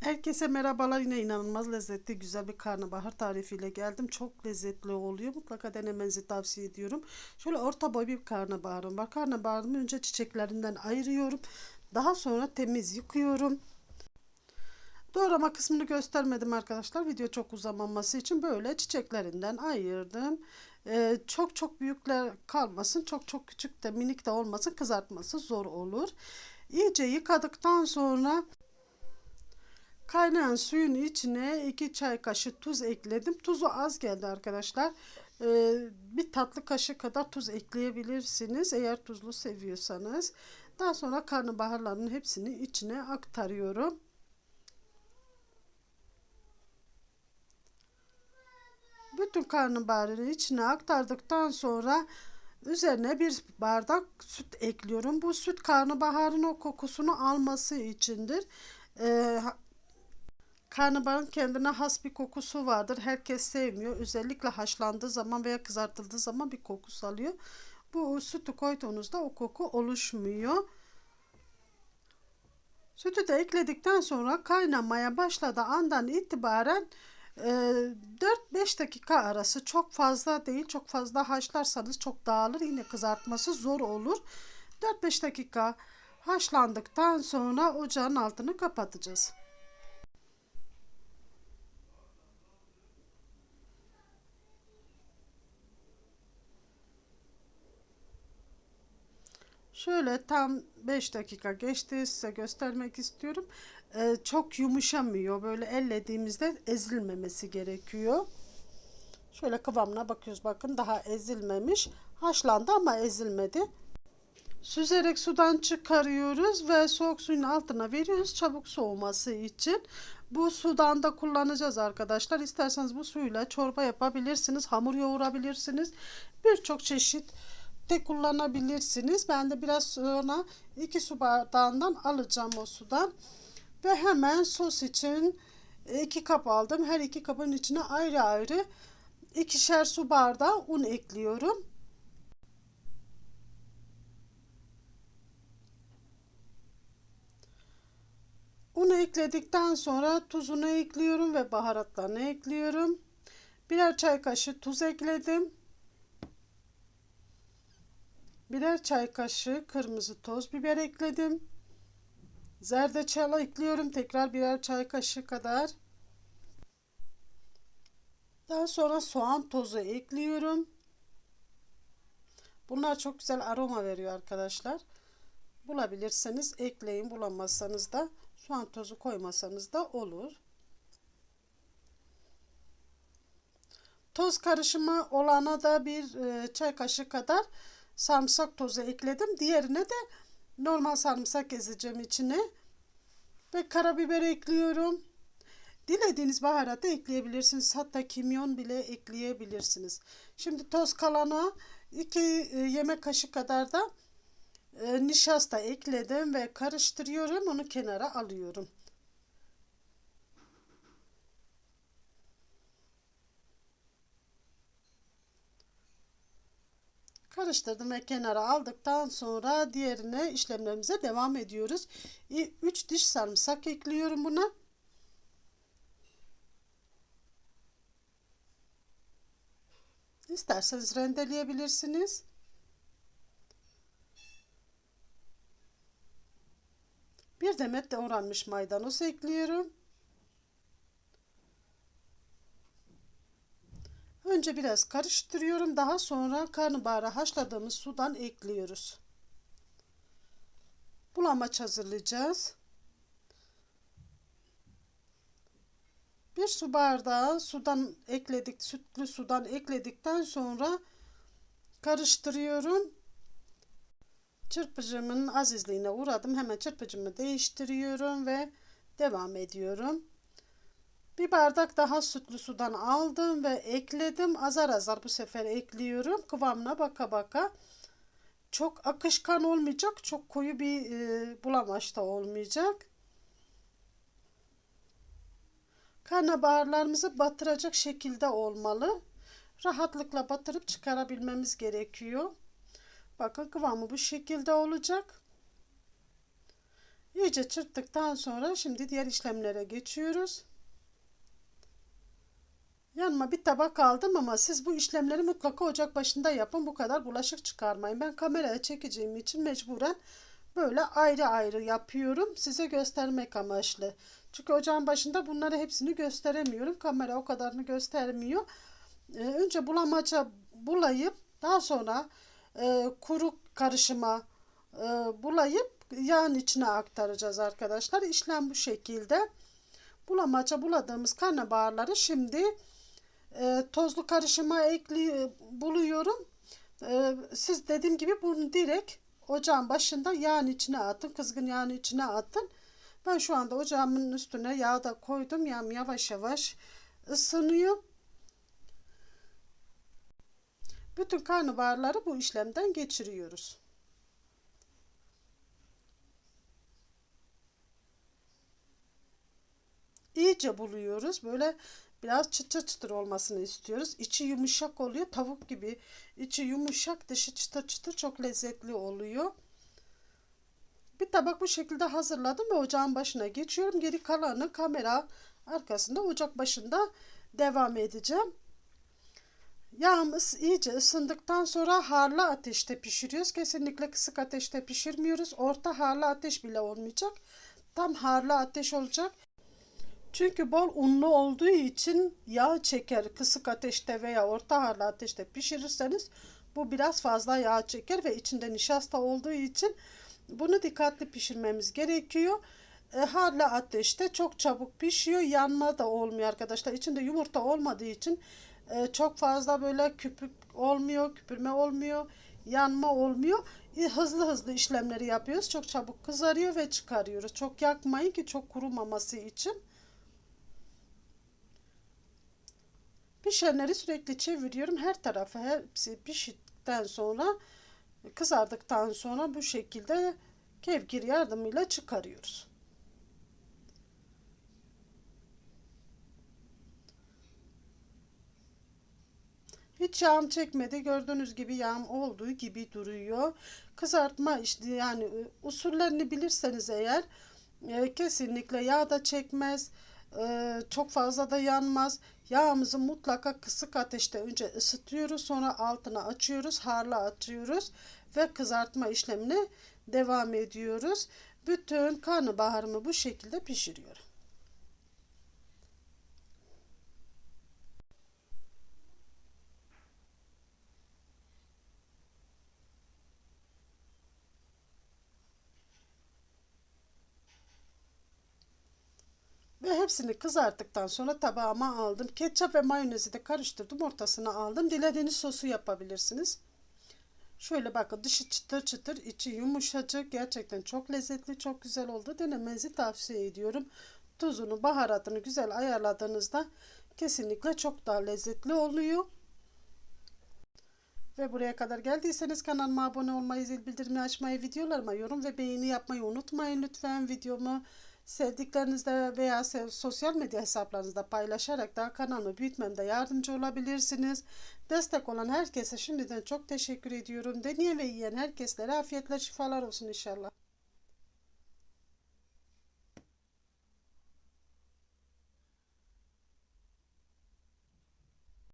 Herkese merhabalar. Yine inanılmaz lezzetli güzel bir karnabahar tarifiyle geldim. Çok lezzetli oluyor. Mutlaka denemenizi tavsiye ediyorum. Şöyle orta boy bir karnabaharım var. Karnabaharımı önce çiçeklerinden ayırıyorum. Daha sonra temiz yıkıyorum. Doğrama kısmını göstermedim arkadaşlar. Video çok uzamaması için böyle çiçeklerinden ayırdım. Ee, çok çok büyükler kalmasın. Çok çok küçük de minik de olmasın. Kızartması zor olur. İyice yıkadıktan sonra Kaynayan suyun içine 2 çay kaşığı tuz ekledim. Tuzu az geldi arkadaşlar. Ee, bir tatlı kaşığı kadar tuz ekleyebilirsiniz eğer tuzlu seviyorsanız. Daha sonra karnabaharların hepsini içine aktarıyorum. Bütün karnabaharını içine aktardıktan sonra üzerine bir bardak süt ekliyorum. Bu süt karnabaharın o kokusunu alması içindir. Ee, Karnabaharın kendine has bir kokusu vardır. Herkes sevmiyor. Özellikle haşlandığı zaman veya kızartıldığı zaman bir koku salıyor. Bu sütü koyduğunuzda o koku oluşmuyor. Sütü de ekledikten sonra kaynamaya başladığı andan itibaren 4-5 e, dakika arası çok fazla değil çok fazla haşlarsanız çok dağılır yine kızartması zor olur 4-5 dakika haşlandıktan sonra ocağın altını kapatacağız. Şöyle tam 5 dakika geçti size göstermek istiyorum. Ee, çok yumuşamıyor. Böyle ellediğimizde ezilmemesi gerekiyor. Şöyle kıvamına bakıyoruz. Bakın daha ezilmemiş. Haşlandı ama ezilmedi. Süzerek sudan çıkarıyoruz ve soğuk suyun altına veriyoruz çabuk soğuması için. Bu sudan da kullanacağız arkadaşlar. İsterseniz bu suyla çorba yapabilirsiniz. Hamur yoğurabilirsiniz. Birçok çeşit de kullanabilirsiniz. Ben de biraz sonra 2 su bardağından alacağım o sudan. Ve hemen sos için 2 kap aldım. Her iki kabın içine ayrı ayrı ikişer su bardağı un ekliyorum. Unu ekledikten sonra tuzunu ekliyorum ve baharatlarını ekliyorum. Birer çay kaşığı tuz ekledim. Birer çay kaşığı kırmızı toz biber ekledim. Zerdeçal ekliyorum. Tekrar birer çay kaşığı kadar. Daha sonra soğan tozu ekliyorum. Bunlar çok güzel aroma veriyor arkadaşlar. Bulabilirseniz ekleyin. Bulamazsanız da soğan tozu koymasanız da olur. Toz karışımı olana da bir e, çay kaşığı kadar sarımsak tozu ekledim. Diğerine de normal sarımsak ezeceğim içine. Ve karabiber ekliyorum. Dilediğiniz baharatı ekleyebilirsiniz. Hatta kimyon bile ekleyebilirsiniz. Şimdi toz kalana 2 e, yemek kaşığı kadar da e, nişasta ekledim ve karıştırıyorum. Onu kenara alıyorum. Karıştırdım ve kenara aldıktan sonra diğerine işlemlerimize devam ediyoruz. 3 diş sarımsak ekliyorum buna. İsterseniz rendeleyebilirsiniz. Bir demet de oranmış maydanoz ekliyorum. Önce biraz karıştırıyorum. Daha sonra karnabaharı haşladığımız sudan ekliyoruz. Bulamaç hazırlayacağız. Bir su bardağı sudan ekledik, sütlü sudan ekledikten sonra karıştırıyorum. Çırpıcımın azizliğine uğradım. Hemen çırpıcımı değiştiriyorum ve devam ediyorum. Bir bardak daha sütlü sudan aldım ve ekledim. Azar azar bu sefer ekliyorum. Kıvamına baka baka. Çok akışkan olmayacak. Çok koyu bir e, bulamaç da olmayacak. Karnabaharlarımızı batıracak şekilde olmalı. Rahatlıkla batırıp çıkarabilmemiz gerekiyor. Bakın kıvamı bu şekilde olacak. İyice çırptıktan sonra şimdi diğer işlemlere geçiyoruz. Yanıma bir tabak aldım ama siz bu işlemleri mutlaka ocak başında yapın. Bu kadar bulaşık çıkarmayın. Ben kameraya çekeceğim için mecburen böyle ayrı ayrı yapıyorum. Size göstermek amaçlı. Çünkü ocağın başında bunları hepsini gösteremiyorum. Kamera o kadarını göstermiyor. Ee, önce bulamaca bulayıp daha sonra e, kuru karışıma e, bulayıp yağın içine aktaracağız arkadaşlar. İşlem bu şekilde. Bulamaca buladığımız karnabaharları şimdi e, tozlu karışıma ekli buluyorum. E, siz dediğim gibi bunu direkt ocağın başında yağın içine atın. Kızgın yağın içine atın. Ben şu anda ocağımın üstüne yağ da koydum. Yağım yavaş yavaş ısınıyor. Bütün karnabaharları bu işlemden geçiriyoruz. İyice buluyoruz. Böyle biraz çıtır çıtır olmasını istiyoruz. İçi yumuşak oluyor. Tavuk gibi. İçi yumuşak, dışı çıtır çıtır çok lezzetli oluyor. Bir tabak bu şekilde hazırladım ve ocağın başına geçiyorum. Geri kalanı kamera arkasında ocak başında devam edeceğim. Yağımız iyice ısındıktan sonra harlı ateşte pişiriyoruz. Kesinlikle kısık ateşte pişirmiyoruz. Orta harlı ateş bile olmayacak. Tam harlı ateş olacak. Çünkü bol unlu olduğu için yağ çeker. Kısık ateşte veya orta harlı ateşte pişirirseniz bu biraz fazla yağ çeker ve içinde nişasta olduğu için bunu dikkatli pişirmemiz gerekiyor. E, harlı ateşte çok çabuk pişiyor. Yanma da olmuyor arkadaşlar. İçinde yumurta olmadığı için e, çok fazla böyle küpük olmuyor, küpürme olmuyor, yanma olmuyor. E, hızlı hızlı işlemleri yapıyoruz. Çok çabuk kızarıyor ve çıkarıyoruz. Çok yakmayın ki çok kurumaması için. Pişenleri sürekli çeviriyorum. Her tarafı hepsi piştikten sonra kızardıktan sonra bu şekilde kevgir yardımıyla çıkarıyoruz. Hiç yağım çekmedi. Gördüğünüz gibi yağım olduğu gibi duruyor. Kızartma işte yani e, usullerini bilirseniz eğer e, kesinlikle yağ da çekmez. E, çok fazla da yanmaz. Yağımızı mutlaka kısık ateşte önce ısıtıyoruz. Sonra altına açıyoruz. Harla atıyoruz. Ve kızartma işlemine devam ediyoruz. Bütün karnabaharımı bu şekilde pişiriyorum. Ve hepsini kızarttıktan sonra tabağıma aldım. Ketçap ve mayonezi de karıştırdım. Ortasına aldım. Dilediğiniz sosu yapabilirsiniz. Şöyle bakın dışı çıtır çıtır içi yumuşacık. Gerçekten çok lezzetli çok güzel oldu. Denemenizi tavsiye ediyorum. Tuzunu baharatını güzel ayarladığınızda kesinlikle çok daha lezzetli oluyor. Ve buraya kadar geldiyseniz kanalıma abone olmayı, zil bildirimi açmayı, videolarıma yorum ve beğeni yapmayı unutmayın lütfen. Videomu sevdiklerinizle veya sosyal medya hesaplarınızda paylaşarak da kanalımı büyütmemde yardımcı olabilirsiniz. Destek olan herkese şimdiden çok teşekkür ediyorum. Deneyen ve yiyen herkeslere afiyetle şifalar olsun inşallah.